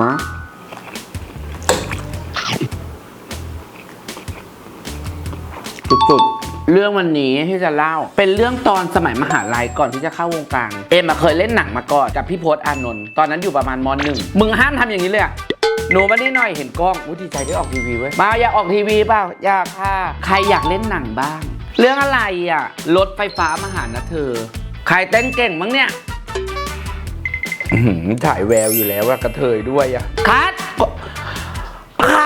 มาสุดๆ เรื่องวันนี้ที่จะเล่า เป็นเรื่องตอนสมัยมหาลัยก่อนที่จะเข้าวงการ เอ็มเคยเล่นหนังมาก่อนกับพี่พศอานนท์ตอนนั้นอยู่ประมาณมหนึ่งมึงห้ามทำอย่างนี้เลยอะหนูมานี่หน่อยเห็นกล้องอุ้ยดีใจได้ออกทีวีเว้ยมาอยากออกทีวีเปล่าอยากค่ะใครอยากเล่นหนังบ้าง เรื่องอะไรอะรถไฟฟ้ามาหานะเธอ ใครเต้นเก่งมั้งเนี่ย ถ่ายแววอยู่แล้วว่ากระเทยด้วยอะคัดใคร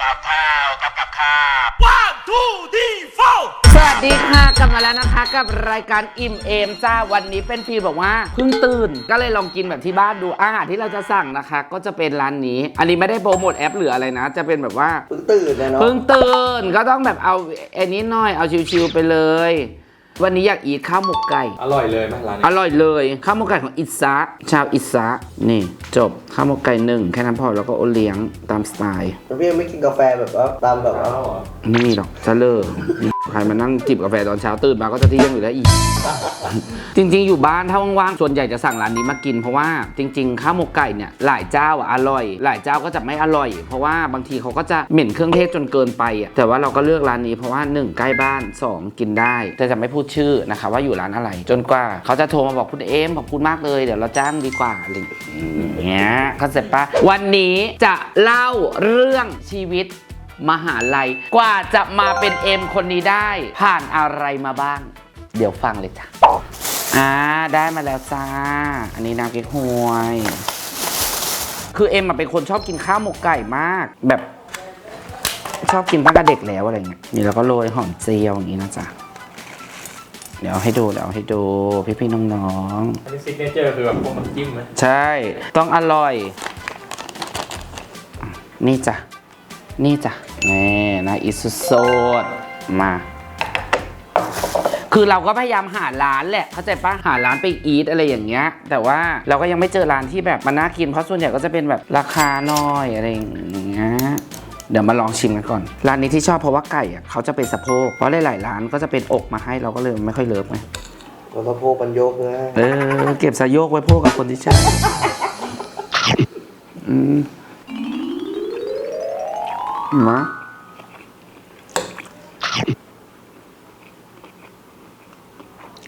กับข้าวกับกับข้าว One, two, three, four. สวัสดีค่ะกลับมาแล้วนะคะ กับรายการอิ่มเอมจ้าวันนี้เป็นฟีลบอกว่าเพิ่งตื่น ก็เลยลองกินแบบที่บ้านดูอาหารที่เราจะสั่งนะคะ ก็จะเป็นร้านนี้ อันนี้ไม่ได้โปรโมทแอปหรืออะไรนะ จะเป็นแบบว่าเพิ่งตื่นนะเนาะเพิ่งตื่นก็ต้องแบบเอาไอ้นี้หน่อยเอาชิวๆไปเลย วันนี้อยากอีทข้าวหมกไก่ อร่อยเลยไหมร้านอนี้ร่อยเลยข้าวหมกไก่ของอิสระชาวอิสระนี่ จบข้าวหมกไก่หนึ่งแค่นั้นพอแล้วก็โอเลี้ยงตามสไตล์แล้วพี่ยังไม่กินกาแฟแบบว่าตามแบบว่าอ้าวเหรอไม่มีหรอกซะเลอ ใครมานั่งจิบกาแฟตอนเช้าตื่นมาก็จะเที่ยงอยู่แล้วอีก จริงๆ อยู่บ้านถ้าว่างๆ ส่วนใหญ่จะสั่งร้านนี้มากินเพราะว่าจริง ๆ ข้าวหมกไก่เนี่ยหลายเจ้าอะอร่อย หลายเจ้าก็จะไม่อร่อย เพราะว่าบางทีเขาก็จะเหม็นเครื่องเทศจนเกินไปอะแต่ว่าเราก็เลือกร้านนี้เพราะว่าหนึ่งใกล้บ้านสองกินได้ แต่จะไม่พูดชื่อนะคะว่าอยู่ร้านอะไร จนกว่าเขาจะโทรมาบอกคุณเอมขอบคุณมากเลยเดี๋ยวเราจ้างดีกว่าอะไรอย่างเงี้ยเข้าใจปะวันนี้จะเล่าเรื่องชีวิต มหาลัย กว่าจะมาเป็นเอ็มคนนี้ได้ ผ่านอะไรมาบ้าง เดี๋ยวฟังเลยจ้ะอ่าได้มาแล้วจ้า อันนี้น้ำเก๊กฮวย คือเอ็มอะเป็นคนชอบกินข้าวหมกไก่มาก แบบชอบกินตั้งแต่เด็กแล้วอะไรเงี้ยนี่เราก็โรยหอมเจียวอย่างนี้นะจ๊ะเดี๋ยวเอาให้ดูเดี๋ยวเอาให้ดูพี่ๆน้องอันนี้ซิกเนเจอร์คือแบบพวกน้ำจิ้มไหมๆใช่ ต้องอร่อย นี่จ้ะนี่จ้ะ นี่นะอิสุโซดมา คือเราก็พยายามหาร้านแหละ เข้าใจปะหาร้านไปอีทอะไรอย่างเงี้ย แต่ว่าเราก็ยังไม่เจอร้านที่แบบมันน่ากิน เพราะส่วนใหญ่ก็จะเป็นแบบราคาน้อยอะไรอย่างเงี้ยเดี๋ยวมาลองชิมกันก่อน ร้านนี้ที่ชอบเพราะว่าไก่อะเขาจะเป็นสะโพก เพราะหลายๆร้านก็จะเป็นอกมาให้เราก็เลยไม่ค่อยเลิฟไงเราสะโพกปันโยกนะเออเก็บสายโยกไว้พวกกับคนที่ใช่อืม มา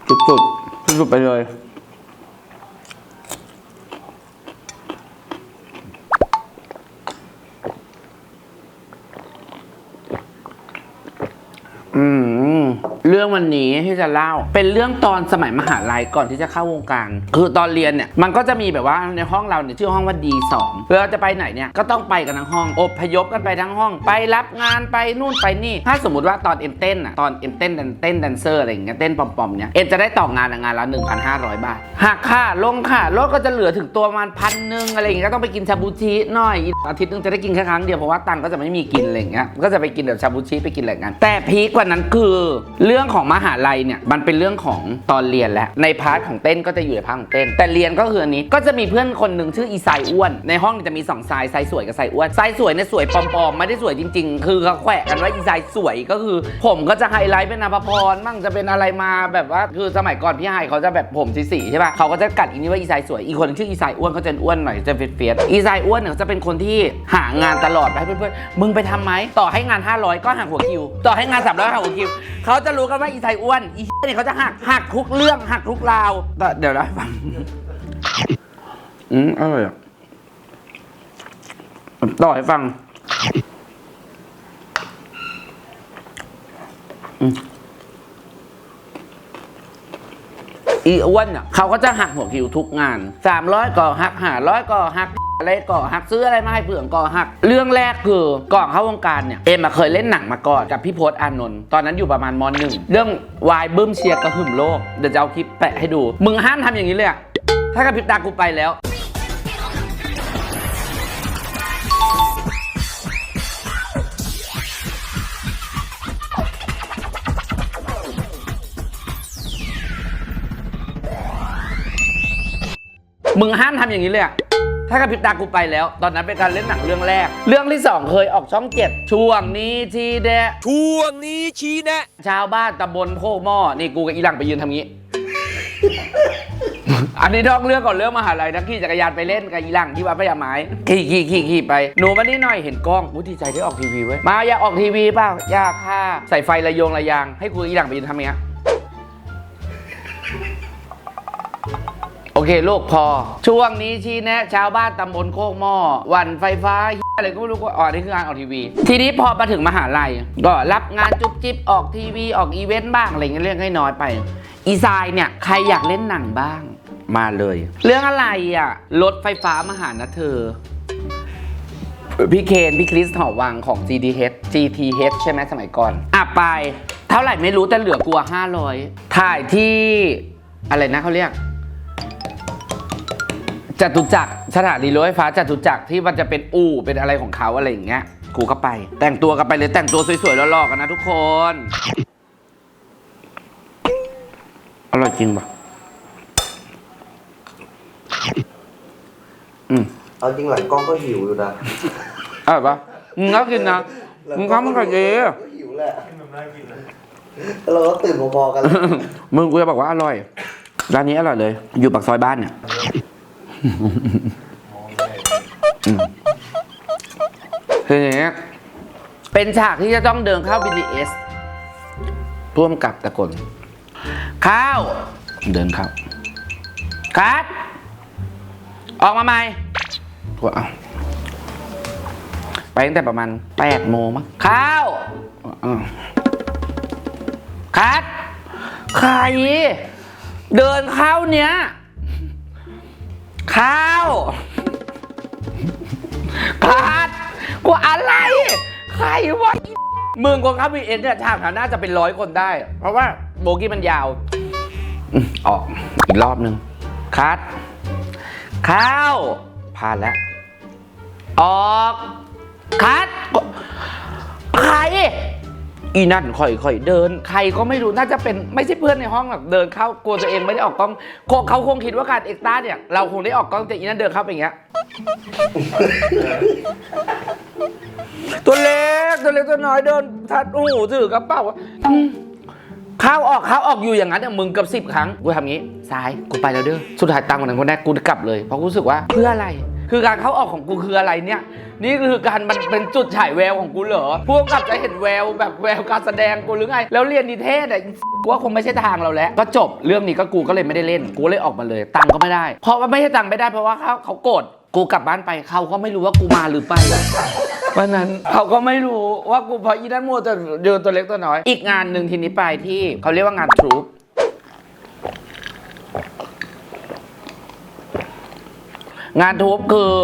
สุดๆสุดๆไปเลย อืมเรื่อง วันนี้ที่จะเล่า เป็นเรื่องตอนสมัยมหาลัยก่อนที่จะเข้าวงการ คือตอนเรียนเนี่ยมันก็จะมีแบบว่าในห้องเราเนี่ยชื่อห้องว่า D2 เวลาจะไปไหนเนี่ยก็ต้องไปกันทั้งห้องอบพยพกันไปทั้งห้อง ไปรับงานไปนู่นไปนี่ ถ้าสมมติว่าตอนเอ็มเต้นอะตอนเอ็มเต้นแดนเต้นแดนเซอร์อะไรอย่างเงี้ยเต้นปอมๆเนี่ยเอ็มจะได้ต่องานงานละ1,500 บาทหักค่าลงค่ารถก็จะเหลือถึงตัวประมาณพันหนึ่งอะไรอย่างเงี้ยก็ต้องไปกินชาบูชิหน่อยอาทิตย์หนึงจะได้กินแค่ครั้งเดียวเพราะว่าตังค์ก็จะไม่มีกินอะไรอย่างเงี้ยก็จะไปกินแบบชาบูชิไปกินอะไรกันแต่พีคกว่านั้นคือเรื่องของมหาลัยเนี่ยมันเป็นเรื่องของตอนเรียนแหล้วในพาร์ทของเต้นก็จะอยู่ในพาร์ทของเต้น แต่เรียนก็คืออันนี้ก็จะมีเพื่อนคนหนึ่งชื่ออีไซอ้วน ในห้องจะมีสองไซส์ไซส์สวยกับไซส์อ้วนไซส์สวยเนี่ยสวยปลอมๆไม่ได้สวยจริง ๆ คือเขาแขวะกันว่าอีไซส์สวยก็คือ ผมก็จะไฮไลท์เป็นอภพรมั่งจะเป็นอะไรมาแบบว่าคือสมัยก่อนพี่ไฮเขาจะแบบผมสีๆใช่ป่ะเขาก็จะกัดอีนี้ว่าอีไซสวยอีคนชื่ออีไซอ้วนเขาจะอ้วนหน่อยจะเฟียสๆอีไซอ้วนเนี่ยเขาจะเป็นคนที่หางานตลอดไปเพื่อนๆมึงไปทำไหมต่อให้งาน 500 ก็หักหัวคิว ต่อให้งาน300หักหัวคิว เขาจะรู้กันว่าอีไซอ้วน อีเนี่ยเขาจะหักหักทุกเรื่องหักทุกราวแต่เดี๋ยวเราให้ฟัง อืมอร่อยอะต่อให้ฟังอีอ้วนอะเขาก็จะหักหัวคิวทุกงาน 300ก็หักหาร้อยก็หัก อะไรก็หักซื้ออะไรมาให้เผื่องก็หัก เรื่องแรกคือก่อนเข้าวงการเนี่ยเอ็มเคยเล่นหนังมาก่อนกับพี่พศอานนท์ตอนนั้นอยู่ประมาณมหนึ่งเรื่องวายบึ้มเชียร์กระหึ่มโลกเดี๋ยวจะเอาคลิปแปะให้ดู มึงห้ามทำอย่างนี้เลยอะถ้ากระพริบตากูไปแล้วมึงห้ามทำอย่างนี้เลยอะ ถ้ากระพริบตากูไปแล้ว ตอนนั้นเป็นการเล่นหนังเรื่องแรก เรื่องที่สองเคยออกช่องเจ็ดช่วงนี้ทีเดะช่วงนี้ชี้แนะชาวบ้านตำบลโคกหม้อนี่กูกับอีหลังไปยืนทำงี้ อันนี้นอกเรื่องก่อนเรื่องมหาลัยนะขี่จักรยานไปเล่นกับอีหลังที่วัดพญาไม้ขี่ขี่ขี่ขี่ไปหนูมานี่หน่อยเห็นกล้องอุ้ยดีใจได้ออกทีวีเว้ยมาอยากออกทีวีเปล่าอยากค่ะใส่ไฟระยงระยางให้กูอีหลังไปยืนทำอย่างเงี้ย โอเคลูกพอ ช่วงนี้ชี้แนะชาวบ้านตำบลโคกหม้อหวันไฟฟ้าเหี้ยอะไรก็ไม่รู้ก็อ๋อนี่คืองานออกทีวี ทีนี้พอมาถึงมหาลัย ก็รับงานจุ๊บจิ๊บออกทีวีออกอีเวนต์บ้างอะไรเงี้ยเรื่องให้น้อยไป อีซายเนี่ยใครอยากเล่นหนังบ้างมาเลย เรื่องอะไรอะรถไฟฟ้ามาหานะเธอพี่เคนพี่คริสหอวังของ GTH GTH ใช่ไหมสมัยก่อน อะไป เท่าไหร่ไม่รู้แต่เหลือกลัว 500 ถ่ายที่อะไรนะเขาเรียก จตุจักรสถานีรถไฟฟ้าจตุจักรที่มันจะเป็นอู่เป็นอะไรของเขาอะไรอย่างเงี้ยกูก็ไป แต่งตัวกันไปเลยแต่งตัวสวยๆหล่อๆกันนะทุกคน อร่อยจริงปะอืมเอาจริงหลังกล้องก็หิวอยู่นะอร่อยปะมึงก็กินนะมึงก็มันก็เยอะก็หิวแหละเราก็ตื่นพอๆกันเลยมึงกูจะบอกว่าอร่อย ร้านนี้อร่อยเลย อยู่ปากซอยบ้านเนี่ย อืมคืออย่างเงี้ยเป็นฉากที่จะต้องเดินเข้า BTS ร่วมกับตะกนข้าวเดินเข้าคัดออกมาใหม่กูเอาไปตั้งแต่ประมาณ8โมงมั้งข้าวอ้าวคัดใครเดินเข้าเนี้ย ข้าวคัดกูอะไร ใครวะอีมึงกองข้าวบีเอ็นเนี่ยฉากนั้นน่าจะเป็นร้อยคนได้ เพราะว่าโบกี้มันยาวอืมออกอีกรอบหนึ่งคัดข้าวผ่านแล้ว ออกคัดใคร อีนั่นค่อยๆเดิน ใครก็ไม่รู้น่าจะเป็นไม่ใช่เพื่อนในห้องหรอกเดินเข้ากลัวตัวเองไม่ได้ออกกล้องคงเขาคงคิดว่าการเอ็กซ์ต้าเนี่ยเราคงได้ออกกล้องแต่อีนั่นเดินเข้าไปอย่างเงี้ย ตัวเล็กตัวเล็กตัวน้อยเดินทัดโอ้โหถือกระเป๋าอืมเข้าออกเข้าออกอยู่อย่างนั้นเนี่ยมึงเกับสิบครั้งกูทำงี้ซ้ายกูไปแล้วเด้อสุดท้ายตังค์วันนั้นคนแรกกูกลับเลยเพราะกูรู้สึกว่าเพื่ออะไร คือการเข้าออกของกูคืออะไรเนี่ย นี่คือการมันเป็นจุดฉายแววของกูเหรอพวกกับจะเห็นแววแบบแววการแสดงกูหรือไง แล้วเรียนนิเทศอะกูว่าคงไม่ใช่ทางเราแล้ว ก็จบเรื่องนี้ก็กูก็เลยไม่ได้เล่น กูเลยออกมาเลย ตังก็ไม่ได้ เพราะว่าไม่ใช่ตังไม่ได้เพราะว่าเขาเขาโกรธกูกลับบ้านไปเขาก็ไม่รู้ว่ากูมาหรือไปวันนั้นเขาก็ไม่รู้ว่ากูพราะอีนั่นมัวแต่เดินตัวเล็กตัวน้อย อีกงานหนึ่งทีนี้ไปที่เขาเรียกว่างานทรูป งานทูบคือ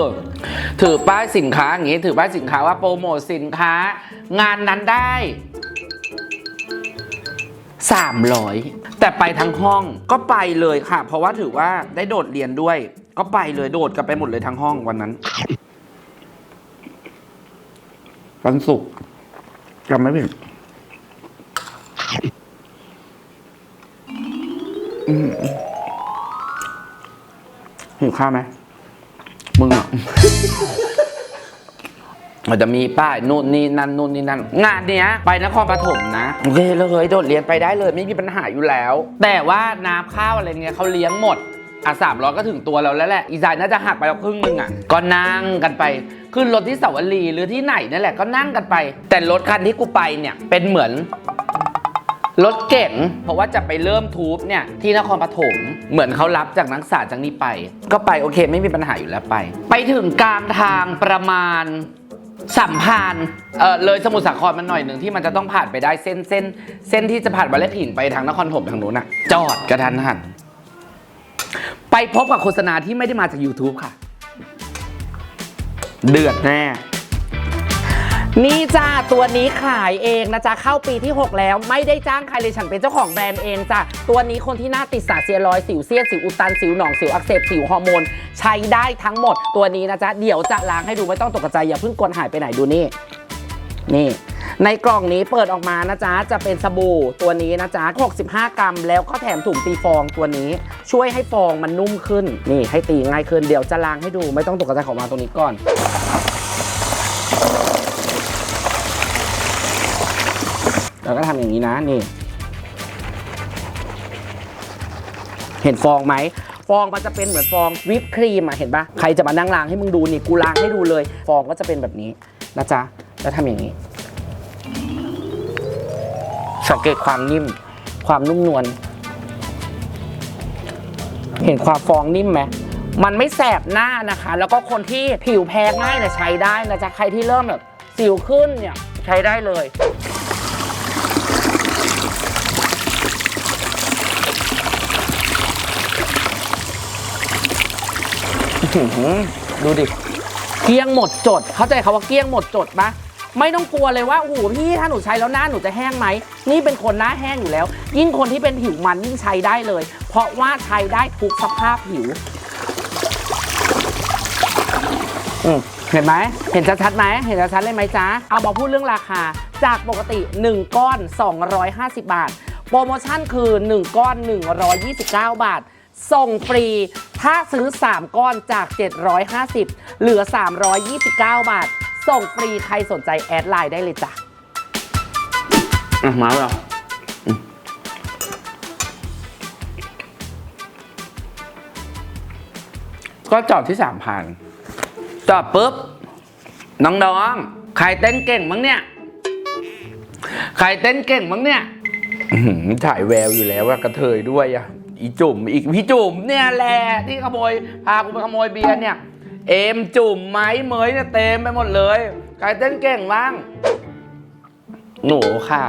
ถือป้ายสินค้าอย่างงี้ ถือป้ายสินค้าว่าโปรโมทสินค้า งานนั้นได้300 แต่ไปทั้งห้องก็ไปเลยค่ะ เพราะว่าถือว่าได้โดดเรียนด้วย ก็ไปเลยโดดกันไปหมดเลยทั้งห้องวันนั้นวันศุกร์จำไม่ผิดหิวข้าวไหม มึงอะมันจะมีป้ายนู่นนี่นั่นนู่นนี่นั่น งานเนี้ยไปนครปฐมนะโอเคเลยโดดเรียนไปได้เลยไม่มีปัญหาอยู่แล้ว แต่ว่าน้ำข้าวอะไรเงี้ยเขาเลี้ยงหมดอะสามร้อยก็ถึงตัวเราแล้วแหละ อีสายน่าจะหักไปแล้วครึ่งหนึงอะ ก็นั่งกันไป ขึ้นรถที่เสาวรีหรือที่ไหนนั่นแหละก็นั่งกันไป แต่รถคันที่กูไปเนี่ยเป็นเหมือน รถเก๋งเพราะว่าจะไปเริ่มทูบเนี่ยที่นครปฐมเหมือนเขารับจากนักศึกษาจากนี้ไป ก็ไปโอเคไม่มีปัญหาอยู่แล้วไป ไปถึงกลางทางประมาณสัมพันธ์เออเลยสมุทรสาครมันหน่อยหนึ่งที่มันจะต้องผ่านไปได้เส้นเส้น เส้นที่จะผ่านวัดแลถิ่นไปทางนครปฐมทางนู้นน่ะ จอดกระทันหันไปพบกับโฆษณาที่ไม่ได้มาจาก YouTube ค่ะ เดือดแน่ นี่จ้าตัวนี้ขายเองนะจ๊ะเข้าปีที่ 6 แล้วไม่ได้จ้างใครเลยฉันเป็นเจ้าของแบรนด์เองจ้ะตัวนี้คนที่หน้าติดสาเซียรอยสิวเซียนสิวอุดตันสิวหนองสิวอักเสบสิวฮอร์โมนใช้ได้ทั้งหมด ตัวนี้นะจ๊ะเดี๋ยวจะล้างให้ดูไม่ต้องตกใจอย่าเพิ่งกลหายไปไหนดูนี่ นี่ ในกล่องนี้เปิดออกมานะจ๊ะจะเป็นสบู่ตัวนี้นะจ๊ะ65 กรัม แล้วก็แถมถุงตีฟองตัวนี้ ช่วยให้ฟองมันนุ่มขึ้น นี่ให้ตีง่ายขึ้นเดี๋ยวจะล้างให้ดูไม่ต้องตกใจของมาตรงนี้ก่อน เราก็ทำอย่างนี้นะนี่ เห็นฟองไหมฟองมันจะเป็นเหมือนฟองวิปครีมอะเห็นปะใครจะมานั่งล้างให้มึงดูนี่กูล้างให้ดูเลย ฟองก็จะเป็นแบบนี้นะจ๊ะแล้วทำอย่างนี้ สังเกตความนิ่ม ความนุ่มนวลเห็นความฟองนิ่มไหมมันไม่แสบหน้านะคะ แล้วก็คนที่ผิวแพ้ง่ายเนี่ยใช้ได้นะจ๊ะใครที่เริ่มแบบสิวขึ้นเนี่ยใช้ได้เลย หือดูดิ เกลี้ยงหมดจด เข้าใจคาว่าเกลี้ยงหมดจดปะไม่ต้องกลัวเลยว่าโอ้โหพี่ถ้าหนูใช้แล้วหน้าหนูจะแห้งไหม นี่เป็นคนหน้าแห้งอยู่แล้ว ยิ่งคนที่เป็นผิวมันยิ่งใช้ได้เลย เพราะว่าใช้ได้ทุกสภาพผิวอืมเห็นไหม เห็นชัดๆไหม เห็นชัดๆเลยไหมจ๊ะ เอามาพูดเรื่องราคา จากปกติ 1 ก้อน 250 บาท โปรโมชั่นคือ 1 ก้อน 129 บาท ส่งฟรี ถ้าซื้อ 3 ก้อนจาก 750 เหลือ 329 บาท ส่งฟรีใครสนใจแอดไลน์ได้เลยจ้ะอะมาแล้วก็จอดที่สามพันจอดปุ๊บ น้องๆใครเต้นเก่งมั้งเนี่ย ใครเต้นเก่งมั้งเนี่ยอื้อหือถ่ายแววอยู่แล้วว่ากระเทยด้วยอะ อีจุ่มอีกพี่จุ่มเนี่ยแหละที่ขโมยพากูไปขโมยเบียร์เนี่ยเอมจุ่มไม้เหมยเนี่ยเต็มไปหมดเลยใครเต้นเก่งบ้าง หนูค่ะ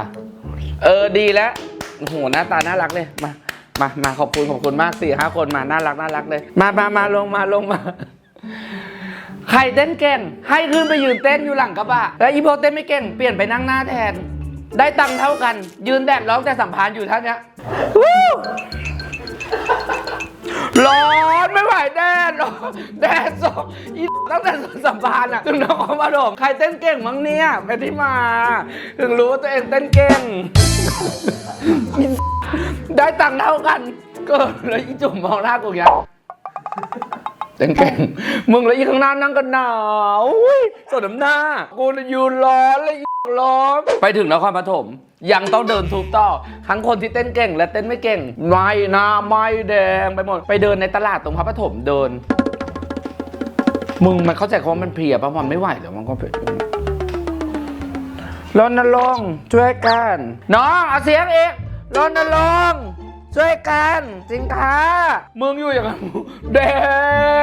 เออดีแล้วโอ้โหหน้าตาน่ารักเลยมามามาขอบคุณขอบคุณมากสี่ห้าคนมาน่ารักน่ารักเลย มามามาลงมาลงมาใครเต้นเก่ง ให้ขึ้นไปยืนเต้นอยู่หลังกระบะแล้วอีโพเต้นไม่เก่งเปลี่ยนไปนั่งหน้าแทน ได้ตังค์เท่ากัน ยืนแดดร้องแต่สัมภาระอยู่ท่านเนี้ยวู้ ร้อนไม่ไหวแดดร้อนแดดสองอีตั้งแต่สัมภาระอะถึงนครปฐมใครเต้นเก่งมั้งเนี่ยเป็นที่มา ถึงรู้ว่าตัวเองเต้นเก่ง ได้ตังค์เท่ากัน ก็แล้วอีจุ่มมองหน้ากูอย่างเงี้ยเต้นเก่งมึงแล้วอีข้างหน้านั่งกันหนาวอุ๊ยสดน้ำหน้า กูน่ะยืนร้อนเลยอีร้อนไปถึงนครปฐม ยังต้องเดินทุบต่อทั้งคนที่เต้นเก่งและเต้นไม่เก่งไม่น้าไม่แดงไปหมด ไปเดินในตลาดตรงพระปฐมเดิน มึงมันเข้าใจคำว่ามันเพลียปะมันไม่ไหวแล้วมันก็เพลียรณรงค์ช่วยกันน้องเอาเสียงเอกรณรงค์ช่วยกันสินค้ามึงอยู่อย่างนั้นแด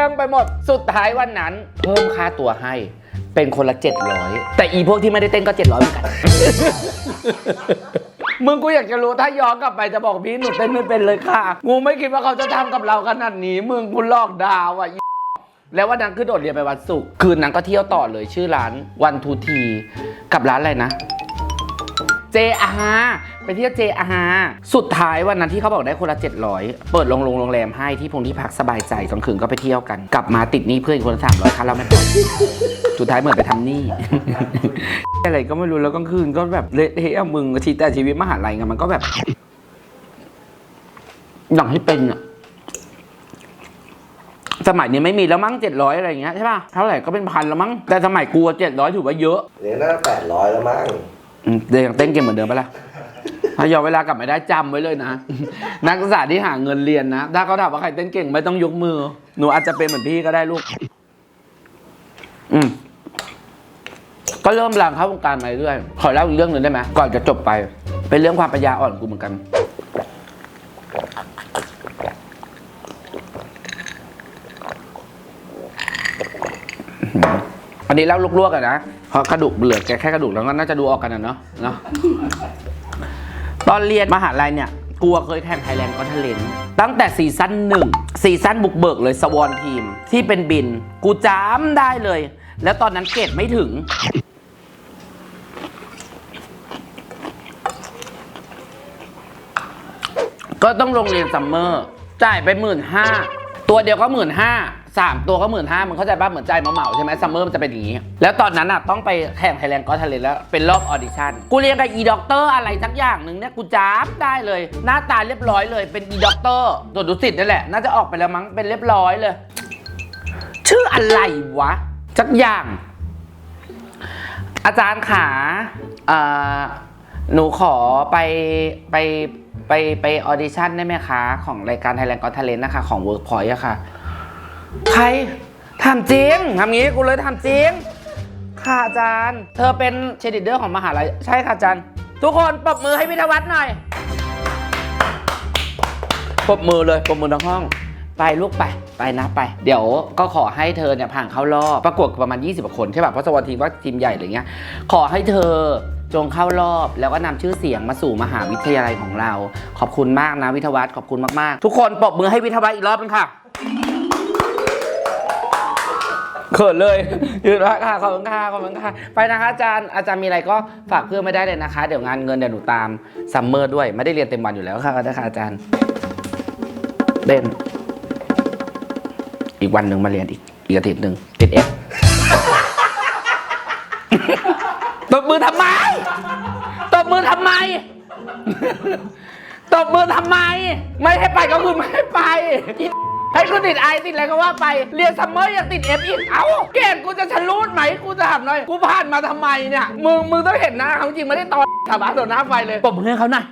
งไปหมดสุดท้ายวันนั้น เพิ่มค่าตัวให้ เป็นคนละ 700 แต่อีพวกที่ไม่ได้เต้นก็ 700เหมือนกัน มึงกูอยากจะรู้ถ้าย้อนกลับไปจะบอกพี่หนูเต้นไม่เป็นเลยค่ะกูไม่คิดว่าเขาจะทำกับเราขนาดนี้ มึงกูลอกดาวอะ แล้ววันนั้นคือโดดเรียนไปวันศุกร์คืนนั้นก็เที่ยวต่อเลยชื่อร้านวันทูทีกับร้านอะไรนะ เจอาไปเที่ยวเจอาสุดท้ายวันนั้นที่เขาบอกได้คนละ 700 เปิดโรงโรงโรงแรมให้ที่พงที่พักสบายใจกลางคืนก็ไปเที่ยวกัน กลับมาติดหนี้เพื่อนอีกคนละสามร้อยค่าเราไม่พอสุดท้ายเหมือนไปทำหนี้ อะไรก็ไม่รู้แล้วกลางคืนก็แบบเละเทะอะมึงชีแต่ชีวิตมหาลัยไงมันก็แบบอย่างที่เป็นอะสมัยนี้ไม่มีแล้วมั้งเจ็ดร้อยอะไรอย่างเงี้ยใช่ป่ะเท่าไหร่ก็เป็นพันแล้วมั้งแต่สมัยกูเจ็ดร้อยถือว่าเยอะเดี๋ยวน่าแปดร้อยแล้วมั้ง เดี๋ยวยังเต้นเก่งเหมือนเดิมปะล่ะถ้าย้อนเวลากลับไม่ได้จำไว้เลยนะ นักศึกษาที่หาเงินเรียนนะ ถ้าเขาถามว่าใครเต้นเก่งไม่ต้องยกมือ หนูอาจจะเป็นเหมือนพี่ก็ได้ลูก อืมก็เริ่มลางเข้าวงการมาเรื่อยขอเล่าอีกเรื่องหนึ่งได้ไหมก่อนจะจบไป เป็นเรื่องความปัญญาอ่อนกูเหมือนกัน อันนี้เล่าลวกๆกันนะเพราะกระดูกเหลือแค่กระดูกแล้วก็น่าจะดูออกกันนะเนาะเนาะตอนเรียนมหาลัยเนี่ยกูเคยแข่งไทยแลนด์ก็ทะเลนตั้งแต่ซีซั่นหนึ่งซีซั่นบุกเบิกเลยสวอนทีมที่เป็นบิน กูจำได้เลย แล้วตอนนั้นเกรดไม่ถึง ก็ต้องลงเรียนซัมเมอร์ จ่ายไปหมื่นห้าตัวเดียวก็หมื่นห้า สามตัวก็หมื่นห้ามึงเข้าใจป่ะเหมือนใจมาเหมาใช่ไหมซัมเมอร์มันจะเป็นอย่างนี้ แล้วตอนนั้นอะต้องไปแข่งไทยแลนด์ก็ทะเลแล้วเป็นรอบออดิชั่นกูเรียนกับอีด็อกเตอร์อะไรสักอย่างหนึ่งเนี่ยกูจ้าบได้เลย หน้าตาเรียบร้อยเลยเป็นอีด็อกเตอร์ตัวดุสิตนี่แหละน่าจะออกไปแล้วมั้งเป็นเรียบร้อยเลย ชื่ออะไรวะสักอย่าง อาจารย์ขาเอ่อหนูขอไปไปไปไปออดิชั่นได้ไหมคะ ของรายการ Thailand Got Talent นะคะ ของ Workpoint อะค่ะ ใครทำจริงทำงี้กูเลยทำจริง ค่ะอาจารย์ เธอเป็นเชดิเดอร์ของมหาลัยใช่ค่ะอาจารย์ ทุกคนปรบมือให้พิทวัฒน์หน่อยปรบมือเลยปรบมือทั้งห้อง ไปลูกไปไปนะไป เดี๋ยวก็ขอให้เธอเนี่ยผ่านเข้ารอบประกวดประมาณ 20กว่าคนใช่ป่ะเพราะสวัสดีว่าทีมใหญ่อะไรเงี้ยขอให้เธอจงเข้ารอบแล้วก็นำชื่อเสียงมาสู่มหาวิทยาลัยของเรา ขอบคุณมากนะวิทยาวัฒน์ขอบคุณมากๆ ทุกคนปรบมือให้วิทยาวัฒน์อีกรอบนึงค่ะ เขินเลย ยืนว่าค่ะขอบคุณค่ะขอบคุณค่ะไปนะคะอาจารย์อาจารย์มีอะไรก็ฝากเพื่อนไม่ได้เลยนะคะ เดี๋ยวงานเงินเดี๋ยวหนูตามซัมเมอร์ด้วย ไม่ได้เรียนเต็มวันอยู่แล้วค่ะก็ได้ค่ะอาจารย์เล่นอีกวันหนึ่งมาเรียนอีกอีกอาทิตย์หนึ่งติดเอฟตบมือทำไมตบมือทำไมตบมือทำไม ไม่ให้ไปก็คือไม่ให้ไป ให้กูติดไอติดอะไรก็ว่าไป เรียนซัมเมอร์ยังติดเอฟอีก เอ้าเกรดกูจะชะลูดไหม กูจะถามหน่อย กูผ่านมาทำไมเนี่ย มึง มึงต้องเห็นหน้าเขาจริงไม่ได้ตอนขับอาต่อหน้าไฟเลย ปรบมือให้เขาหน่อย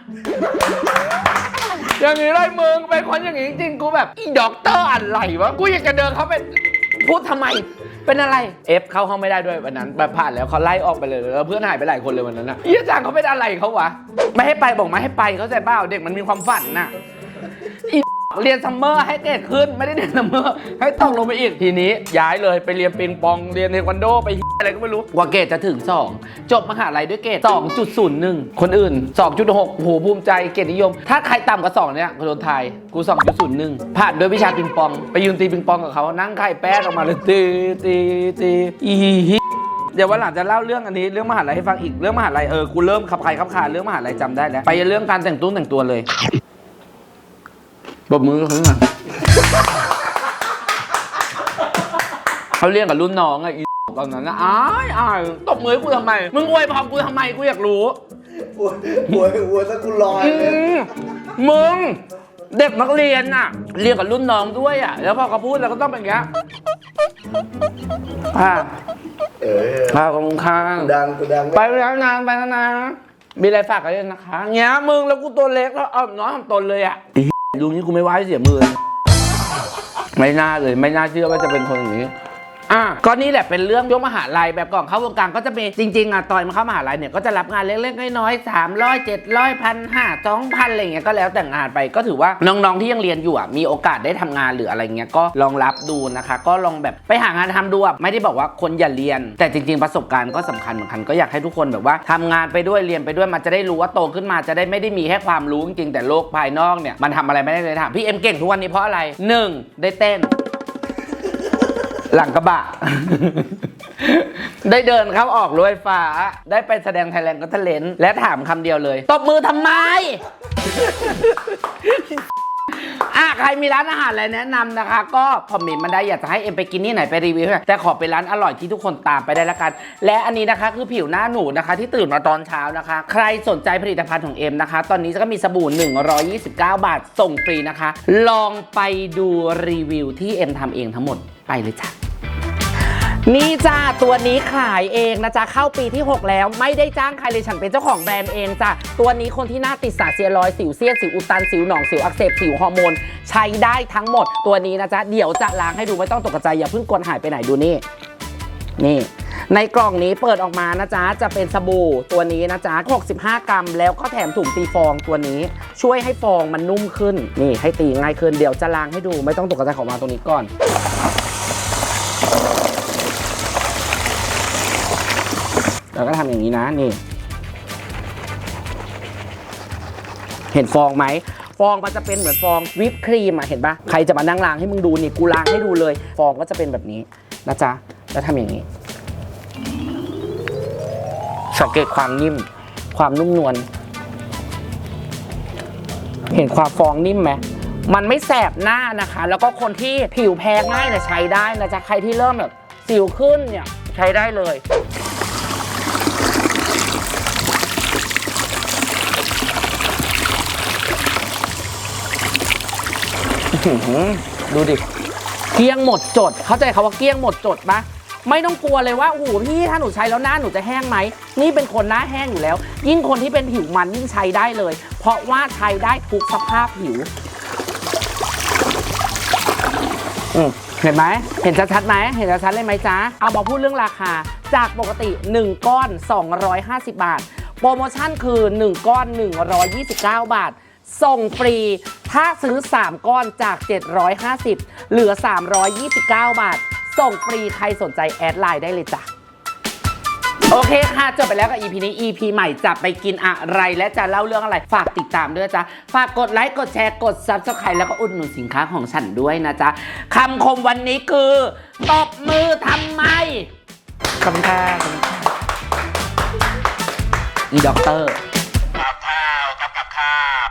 อย่างนี้เลยมึงเป็นคนอย่างนี้จริงๆกูแบบอีด็อกเตอร์อะไรวะ กูอยากจะเดินเขาไปพูดทำไม เป็นอะไร เอฟเข้าห้องไม่ได้ด้วยวันนั้นแบบผ่านแล้วเขาไล่ออกไปเลยแล้วเพื่อนหายไปหลายคนเลยวันนั้นนะเฮียจางเขาเป็นอะไรเขาวะ ไม่ให้ไปบอกไม่ให้ไปเขาใจเปล่าเด็กมันมีความฝันน่ะอี เรียนซัมเมอร์ให้เกรดขึ้นไม่ได้เรียนซัมเมอร์ให้ตกลงไปอีกทีนี้ย้ายเลยไปเรียนปิงปองเรียนเทควันโดไปอะไรก็ไม่รู้ว่าเกรดจะถึง 2 จบมหาลัยด้วยเกรด2.01 คนอื่น 2.6โหภูมิใจเกียรตินิยม ถ้าใครต่ำกว่า2เนี่ยกูโดนทยกู 2.01 ผ่านด้วยวิชาปิงปอง ไปยืนตีปิงปองกับเขานั่งไข่แป๊ดออกมาเลยตีตีตีอีฮิเดี๋ยววันหลังจะเล่าเรื่องอันนี้เรื่องมหาลัยให้ฟังอีกเรื่องมหาลัยเออกูเริ่มขับใครขับคาเรื่องมหาลัยจำได้แล้วไปเรื่องการแต่งตุ้งแต่งตัวเลย บมือเขาหน่อยเขาเรียกกับรุ่นน้องอะอีตอนนั้นนะอ้ายอ้ายตบมือให้กูทำไม มึงอวยพรกูทำไมกูอยากรู้ อวยอวยอวยซะกูลอยอืเลยมมึง เด็กนักเรียนน่ะ เรียนกับรุ่นน้องด้วยอะ แล้วพอเขาพูดเราก็ต้องเป็นอย่างเงี้ยค่ะเออค่ะขอบคุณค่ะกูดังกูดังไปแล้วนานไปแล้วนะ มีอะไรฝากกันด้วยนะคะ เงี้ยมึงแล้วกูตัวเล็กแล้วเอาน้อยทำตนเลยอะอี ดูนี้กูไม่ไหวเสียมือ ไม่น่าเลย ไม่น่าเชื่อว่าจะเป็นคนอย่างนี้ อะก็นี่แหละเป็นเรื่องยกมหาลัยแบบก่อนเข้าวงการก็จะมีจริงๆอะตอนมาเข้ามหาลัยเนี่ยก็จะรับงานเล็กๆน้อยๆสามร้อยเจ็ดร้อยพันห้าสองพันอะไรเงี้ยก็แล้วแต่งานไปก็ถือว่าน้องๆที่ยังเรียนอยู่อะมีโอกาสได้ทำงานหรืออะไรเงี้ยก็ลองรับดูนะคะ ก็ลองแบบไปหางานทำดูอะไม่ได้บอกว่าคนอย่าเรียน แต่จริง ๆประสบการณ์ก็สำคัญเหมือนกันก็อยากให้ทุกคนแบบว่าทำงานไปด้วยเรียนไปด้วยมันจะได้รู้ว่าโตขึ้นมาจะได้ไม่ได้มีแค่ความรู้จริงๆแต่โลกภายนอกเนี่ยมันทำอะไรไม่ได้เลยถามพี่เอ็มเก่งทุกวันนี้เพราะอะไรหนึ่งได้เต้น หลังกระบะ ได้เดินเข้าออกรถไฟฟ้า ได้ไปแสดงไทยแลนด์ก็ทะเลนและถามคำเดียวเลย ตบมือทำไม อะใครมีร้านอาหารอะไรแนะนำนะคะ ก็คอมเมนต์มาได้อยากจะให้เอ็มไปกินที่ไหนไปรีวิวให้หน่อยแต่ขอเป็นร้านอร่อยที่ทุกคนตามไปได้ละกัน และอันนี้นะคะคือผิวหน้าหนูนะคะ ที่ตื่นมาตอนเช้านะคะ ใครสนใจผลิตภัณฑ์ของเอ็มนะคะ ตอนนี้ก็มีสบู่ 129 บาทส่งฟรีนะคะ ลองไปดูรีวิวที่เอ็มทำเองทั้งหมดไปเลยจ้ะ นี่จ้าตัวนี้ขายเองนะจ๊ะเข้าปีที่ 6 แล้วไม่ได้จ้างใครเลยฉันเป็นเจ้าของแบรนด์เองจ้ะตัวนี้คนที่หน้าติดสาเซียรอยสิวเซียนสิวอุดตันสิวหนองสิวอักเสบสิวฮอร์โมน ใช้ได้ทั้งหมดตัวนี้นะจ๊ะเดี๋ยวจะล้างให้ดูไม่ต้องตกใจอย่าเพิ่งกดหายไปไหนดูนี่นี่ในกล่องนี้เปิดออกมานะจ๊ะ จะเป็นสบู่ตัวนี้นะจ๊ะ 65 กรัม แล้วก็แถมถุงตีฟองตัวนี้ ช่วยให้ฟองมันนุ่มขึ้น นี่ให้ตีง่ายขึ้น เดี๋ยวจะล้างให้ดู ไม่ต้องตกใจของมาตรงนี้ก่อน เราก็ทำอย่างนี้นะนี่ เห็นฟองไหมฟองมันจะเป็นเหมือนฟองวิปครีมอะเห็นปะใครจะมานั่งล้างให้มึงดูนี่กูล้างให้ดูเลย ฟองก็จะเป็นแบบนี้นะจ๊ะแล้วทำอย่างนี้สังเกตความนิ่ม ความนุ่มนวลเห็นความฟองนิ่มไหมมันไม่แสบหน้านะคะ แล้วก็คนที่ผิวแพ้ง่ายเนี่ยใช้ได้นะจ๊ะใครที่เริ่มแบบสิวขึ้นเนี่ยใช้ได้เลย อื้อหือดูดิ เกลี้ยงหมดจด เข้าใจคาว่าเกลี้ยงหมดจดปะไม่ต้องกลัวเลยว่าโอ้โหพี่ถ้าหนูใช้แล้วหน้าหนูจะแห้งไหม นี่เป็นคนหน้าแห้งอยู่แล้ว ยิ่งคนที่เป็นผิวมันยิ่งใช้ได้เลย เพราะว่าใช้ได้ทุกสภาพผิวอืมเห็นไหม เห็นชัดๆไหม เห็นชัดๆเลยไหมจ๊ะ เอามาพูดเรื่องราคา จากปกติ 1 ก้อน 250 บาท โปรโมชั่นคือ 1 ก้อน 129 บาท ส่งฟรี ถ้าซื้อ 3 ก้อนจาก 750 เหลือ 329 บาท ส่งฟรีใครสนใจแอดไลน์ได้เลยจ้ะโอเคค่ะ จบไปแล้วกับ EP นี้ EP ใหม่จะไปกินอะไรและจะเล่าเรื่องอะไร ฝากติดตามด้วยจ้ะฝากกดไลค์ กดแชร์ กด Subscribe แล้วก็อุดหนุนสินค้าของฉันด้วยนะจ๊ะคำคมวันนี้คือตบมือทำไมขอบคุณค่ะขอบคุณค่ะอีด็อกเตอร์กับข้าวกับกับข้าว